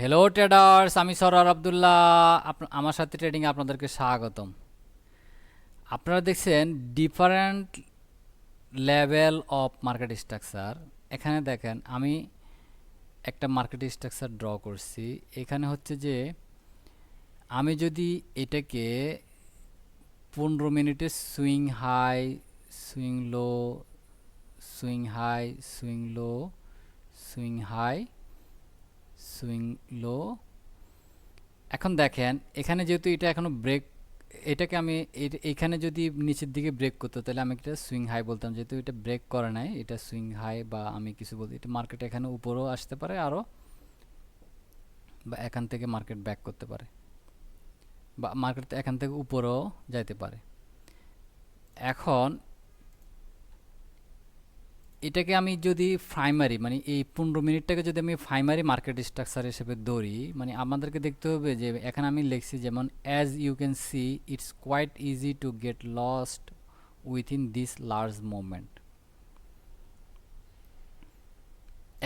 Hello traders আমি সরার আবদুল্লাহ। আমার সাথে ট্রেডিং আপনাদেরকে স্বাগতম। আপনারা দেখছেন different level of market structure এখানে দেখেন, আমি একটা মার্কেট স্ট্রাকচার ড্র করছি। এখানে হচ্ছে যে, আমি যদি এটাকে পনেরো মিনিটের swing high swing low swing high swing low swing high swing low. এখন দেখেন, এখানে যেহেতু এটা এখনও ব্রেক এটাকে আমি এখানে যদি নিচের দিকে ব্রেক করতো, তাহলে আমি এটা সুইং হাই বলতাম। যেহেতু এটা ব্রেক করে নাই, এটা সুইং হাই বা আমি কিছু বলতে, এটা মার্কেট এখানে উপরেও আসতে পারে আরও বা এখান থেকে মার্কেট ব্যাক করতে পারে, বা মার্কেট এখান থেকে উপরেও যাইতে পারে। এখন এটাকে আমি যদি প্রাইমারি মানে এই পনেরো মিনিটটাকে যদি আমি প্রাইমারি মার্কেট স্ট্রাকচার হিসেবে ধরি মানে আমাদেরকে দেখতে হবে যে এখানে আমি লিখছি যেমন as you can see it's quite easy to get lost within this large movement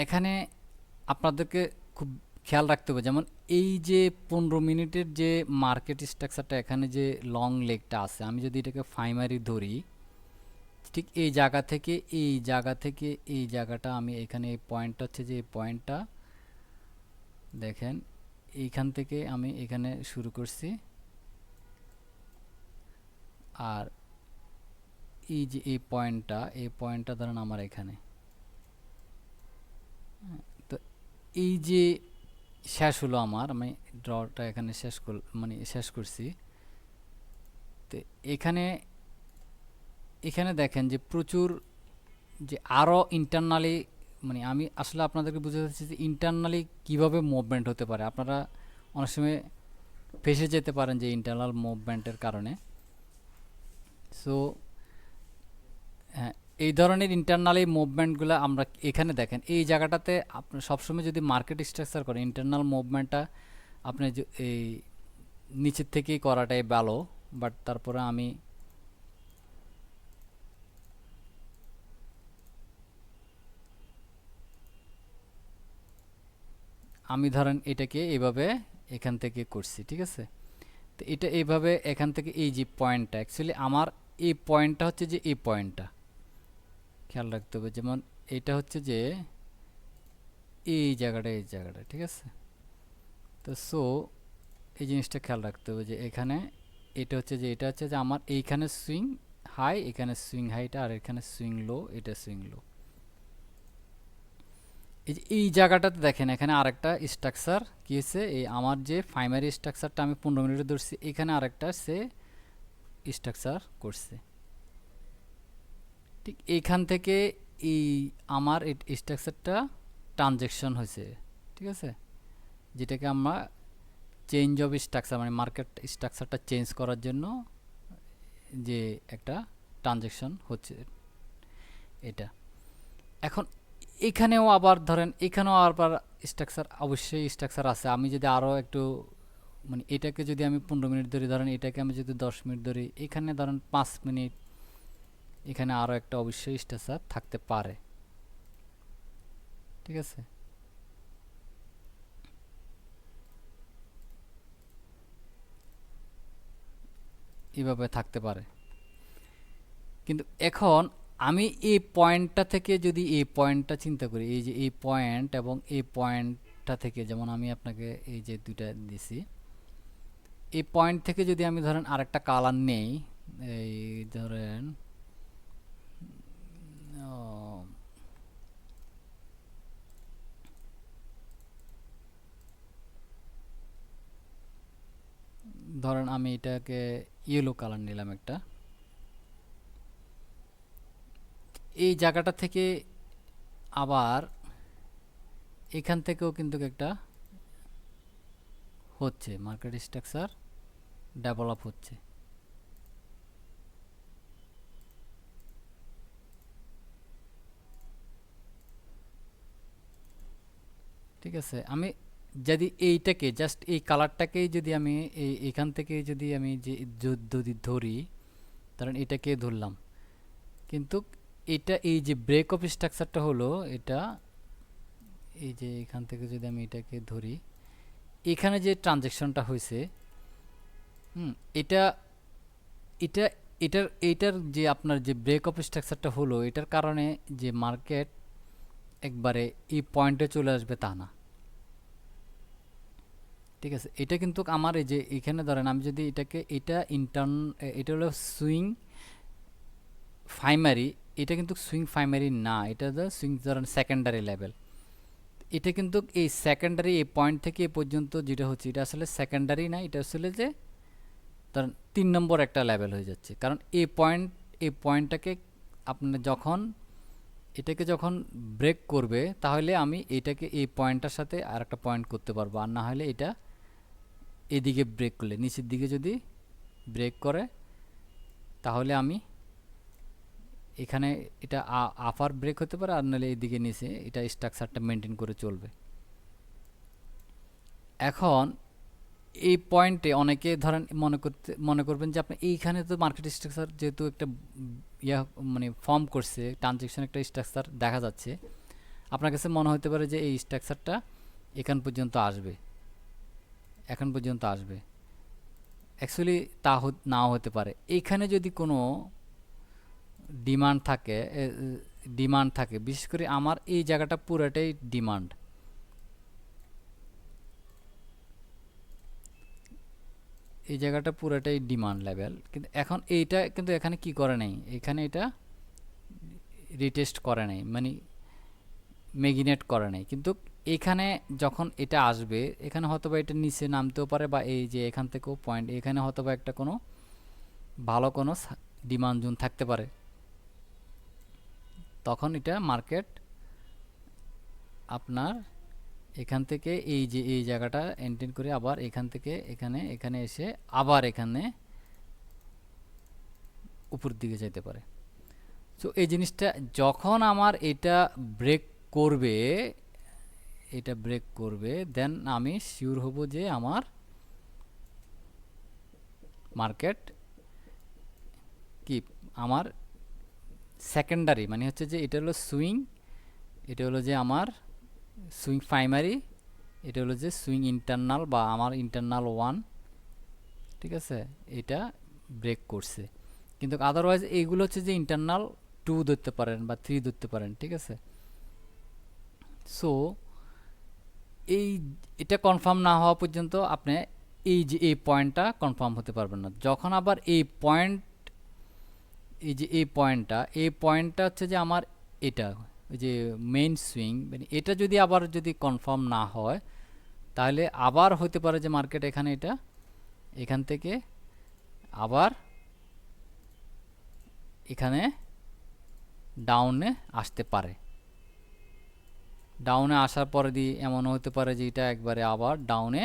এখানে আপনাদেরকে খুব খেয়াল রাখতে হবে, যেমন এই যে পনেরো মিনিটের যে মার্কেট স্ট্রাকচারটা এখানে যে লং লেগটা আছে, আমি যদি এটাকে প্রাইমারি ধরি ঠিক এই জায়গা থেকে, এই জায়গা থেকে, এই জায়গাটা আমি এখানে এই পয়েন্টটা হচ্ছে যে এই পয়েন্টটা দেখেন, এইখান থেকে আমি এখানে শুরু করছি। আর এই যে এই পয়েন্টটা এই পয়েন্টটা ধরেন আমার এখানে। তো এই যে শেষ হলো আমার, আমি ড্রটা এখানে শেষ কর মানে শেষ করছি। তো এখানে এখানে দেখেন যে প্রচুর যে আরও ইন্টারনালি মানে আমি আসলে আপনাদেরকে বুঝতে চাচ্ছি যে ইন্টারনালি কীভাবে মুভমেন্ট হতে পারে। আপনারা অনেক সময় ফেসে যেতে পারেন যে ইন্টারনাল মুভমেন্টের কারণে। সো হ্যাঁ এই ধরনের ইন্টারনালি মুভমেন্টগুলো আমরা এখানে দেখেন। এই জায়গাটাতে আপনি সবসময় যদি মার্কেট স্ট্রাকচার করেন ইন্টারনাল মুভমেন্টটা আপনি এই নিচের থেকেই করাটাই ভালো বাট তারপরে আমি আমি ধরেন এটাকে এভাবে এখান থেকে করছি, ঠিক আছে? তো এটা এইভাবে এখান থেকে এই যে পয়েন্টটা অ্যাকচুয়ালি আমার এই পয়েন্টটা হচ্ছে যে এই পয়েন্টটা। খেয়াল রাখতে হবে, যেমন এটা হচ্ছে যে এই জায়গাটা এই জায়গাটা, ঠিক আছে? তো সো এই জিনিসটা খেয়াল রাখতে হবে যে এখানে এটা হচ্ছে যে, এটা হচ্ছে যে আমার এইখানে সুইং হাই এখানে সুইং হাইটা আর এখানে সুইং লো এটা সুইং লো এই যে এই জায়গাটাতে দেখেন, এখানে আরেকটা স্ট্রাকচার কি হয়েছে এই আমার যে প্রাইমারি স্ট্রাকচারটা আমি পনেরো মিনিটে ধরছি, এখানে আরেকটা সে স্ট্রাকচার করছে। ঠিক এইখান থেকে এই আমার স্ট্রাকচারটা ট্রানজেকশন হয়েছে ঠিক আছে? যেটাকে আমরা চেঞ্জ অফ স্ট্রাকচার মানে মার্কেট স্ট্রাকচারটা চেঞ্জ করার জন্য যে একটা ট্রানজেকশন হচ্ছে এটা। এখন এখানেও আবার ধরেন, এখানেও আবার স্ট্রাকচার অবশ্যই স্ট্রাকচার আছে। আমি যদি আরও একটু মানে এটাকে যদি আমি পনেরো মিনিট ধরি, ধরেন এটাকে আমি যদি দশ মিনিট ধরি, এখানে ধরেন পাঁচ মিনিট, এখানে আরও একটা অবশ্যই স্ট্রাকচার থাকতে পারে। ঠিক আছে? এভাবে থাকতে পারে। কিন্তু এখন আমি এই পয়েন্টটা থেকে যদি এই পয়েন্টটা চিন্তা করি, এই যে এই পয়েন্ট এবং এই পয়েন্টটা থেকে, যেমন আমি আপনাকে এই যে দুইটা দিছি, এই পয়েন্ট থেকে যদি আমি ধরেন আরেকটা কালার নেই, এই ধরেন ধরেন আমি এটাকে ইয়েলো কালার নিলাম একটা। এই জায়গাটা থেকে আবার এখান থেকেও কিন্তু একটা হচ্ছে, মার্কেট স্ট্রাকচার ডেভেলপ হচ্ছে। ঠিক আছে, আমি যদি এইটাকে জাস্ট এই কালারটাকেই যদি আমি এই, এখান থেকে যদি আমি যে, যদি ধরি কারণ এটাকে ধরলাম। কিন্তু এটা এই যে ব্রেক অফ স্ট্রাকচারটা হলো, এটা এই যে এখান থেকে যদি আমি এটাকে ধরি, এখানে যে ট্রানজ্যাকশনটা হয়েছে, হুম, এটা এটা, এটার এটার যে আপনার যে ব্রেক অফ স্ট্রাকচারটা হলো, এটার কারণে যে মার্কেট একবারে এই পয়েন্টে চলে আসবে তা না। ঠিক আছে, এটা কিন্তু আমার এই যে এখানে ধরেন আমি যদি এটাকে, এটা ইন্টার্ন এটা হলো সুইং প্রাইমারি এটা কিন্তু সুইং প্রাইমারি না, এটা হলো সুইং ধরেন সেকেন্ডারি লেভেল এটা কিন্তু এই সেকেন্ডারি এই পয়েন্ট থেকে এ পর্যন্ত যেটা হচ্ছে, এটা আসলে সেকেন্ডারি না, এটা আসলে যে ধরেন তিন নম্বর একটা লেভেল হয়ে যাচ্ছে। কারণ এই পয়েন্ট এই পয়েন্টটাকে আপনার যখন, এটাকে যখন ব্রেক করবে, তাহলে আমি এটাকে এই পয়েন্টটার সাথে আর একটা পয়েন্ট করতে পারব। আর না হলে এটা এদিকে ব্রেক করলে, নিচের দিকে যদি ব্রেক করে, তাহলে আমি এখানে এটা আপার ব্রেক হতে পারে আর নাহলে এদিকে নিচে এটা স্ট্রাকচারটা মেনটেন করে চলবে। এখন এই পয়েন্টে অনেকে ধরেন মনে করতে, মনে করবেন যে আপনি এইখানে তো মার্কেট স্ট্রাকচার যেহেতু একটা ইয়া মানে ফর্ম করছে ট্রানজেকশন একটা স্ট্রাকচার দেখা যাচ্ছে, আপনার কাছে মনে হতে পারে যে এই স্ট্রাকচারটা এখান পর্যন্ত আসবে, এখন পর্যন্ত আসবে। অ্যাকচুয়ালি তা নাও হতে পারে। এইখানে যদি কোনো ডিমান্ড থাকে ডিমান্ড থাকে। বিশেষ করে আমার এই জায়গাটা পুরোটাই ডিমান্ড। এই জায়গাটা পুরোটাই ডিমান্ড লেভেল। কিন্তু এখন এইটা, কিন্তু এখানে কি করে নেই? এখানে এটা রিটেস্ট করে নেই মানে মেগিনেট করে নেই। কিন্তু এখানে যখন এটা আসবে, এখানে হয়তো বা এটা নিচে নামতেও পারে বা এই যে এখান থেকেও পয়েন্ট এখানে হয়তো বা একটা কোনো ভালো কোনো ডিমান্ড জোন থাকতে পারে। তখন এটা মার্কেট আপনার এখান থেকে এই যে, এই জায়গাটা এন্টেন করে আবার এখান থেকে এখানে এখানে এসে আবার এখানে উপর দিকে যেতে পারে। তো এই জিনিসটা যখন আমার এটা ব্রেক করবে, এটা ব্রেক করবে দেন আমি শিওর হব যে আমার মার্কেট কি? আমার সেকেন্ডারি মানে হচ্ছে যে এটা হলো সুইং এটা হলো যে আমার সুইং প্রাইমারি এটা হলো যে সুইং ইন্টারনাল বা আমার ইন্টারনাল ওয়ান ঠিক আছে? এটা ব্রেক করছে। কিন্তু আদারওয়াইজ এইগুলো হচ্ছে যে ইন্টারনাল টু ধরতে পারেন বা থ্রি ধরতে পারেন, ঠিক আছে? সো এই এটা কনফার্ম না হওয়া পর্যন্ত আপনি এই যে, এই পয়েন্টটা কনফার্ম হতে পারবেন না। যখন আবার এই পয়েন্ট এই যে এই পয়েন্টটা এই পয়েন্টটা হচ্ছে যে আমার এটা, ওই যে মেইন সুইং মানে এটা যদি আবার যদি কনফার্ম না হয়, তাহলে আবার হতে পারে যে মার্কেট এখানে এটা, এখান থেকে আবার এখানে ডাউনে আসতে পারে। ডাউনে আসার পরে দিয়ে এমন হতে পারে যে এটা একবারে আবার ডাউনে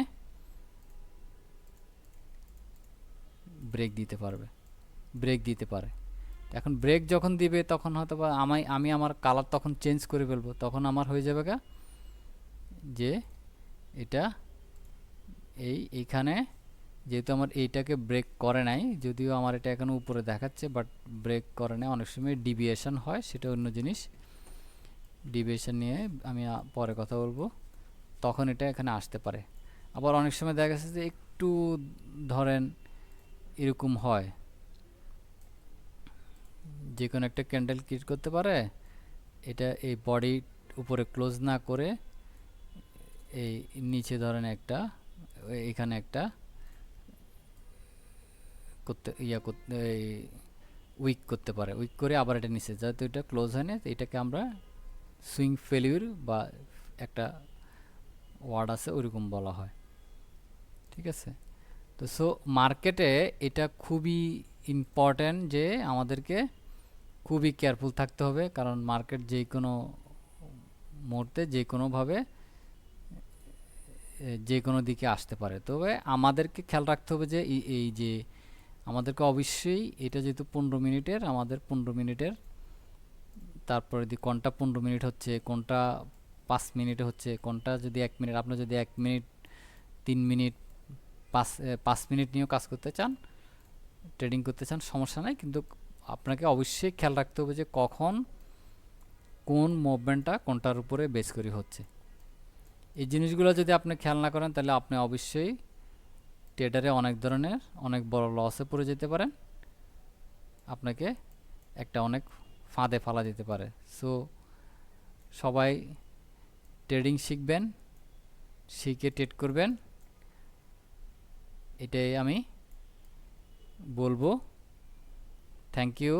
ব্রেক দিতে পারবে ব্রেক দিতে পারে। এখন ব্রেক যখন দিবে, তখন হয়তো বা আমি আমি আমার কালার তখন চেঞ্জ করে ফেলব। তখন আমার হয়ে যাবে গা যে এটা এই, এইখানে যেহেতু আমার এইটাকে ব্রেক করে নাই, যদিও আমার এটা এখনও উপরে দেখাচ্ছে বাট ব্রেক করে নাই অনেক সময় ডিভিয়েশন হয়, সেটা অন্য জিনিস। ডিভিয়েশন নিয়ে আমি পরে কথা বলব। তখন এটা এখানে আসতে পারে। আবার অনেক সময় দেখা যাচ্ছে যে একটু ধরেন এরকম হয়। যে কোনো একটা ক্যান্ডেল ক্রিয়েট করতে পারে, এটা এই বডি উপরে ক্লোজ না করে, এই নিচে ধরেন একটা, এখানে একটা, করতে, ইয়া করতে, এই উইক করতে পারে। উইক করে আবার এটা নিচে যাতে এটা ক্লোজ হয় না এটাকে আমরা সুইং ফেলিউর বা একটা ওয়ার্ড আছে, ওইরকম বলা হয়। ঠিক আছে? তো সো মার্কেটে এটা খুবই ইম্পর্ট্যান্ট যে আমাদেরকে খুবই কেয়ারফুল থাকতে হবে, কারণ মার্কেট যে কোনো মুহূর্তে যে কোনোভাবে যে কোনো দিকে আসতে পারে। তবে আমাদেরকে খেয়াল রাখতে হবে যে এই যে আমাদেরকে অবশ্যই এটা যেহেতু পনেরো মিনিটের, আমাদের পনেরো মিনিটের, তারপরে যদি কোনটা পনেরো মিনিট হচ্ছে, কোনটা পাঁচ মিনিটে হচ্ছে, কোনটা যদি এক মিনিট আপনার যদি এক মিনিট, তিন মিনিট, পাঁচ পাঁচ মিনিট নিয়েও কাজ করতে চান ট্রেডিং করতে চান, সমস্যা নাই, কিন্তু আপনাকে অবশ্যই খেয়াল রাখতে হবে যে কখন কোন মুভমেন্টটা কোনটার উপরে বেস করে হচ্ছে। এই জিনিসগুলো যদি আপনি খেয়াল না করেন, তাহলে আপনি অবশ্যই ট্রেডারে অনেক ধরনের, অনেক বড় লসে পড়ে যেতে পারেন। আপনাকে একটা অনেক ফাঁদে ফালা যেতে পারে। সো সবাই ট্রেডিং শিখবেন, শিখে ট্রেড করবেন। এটাই আমি বলব। Thank you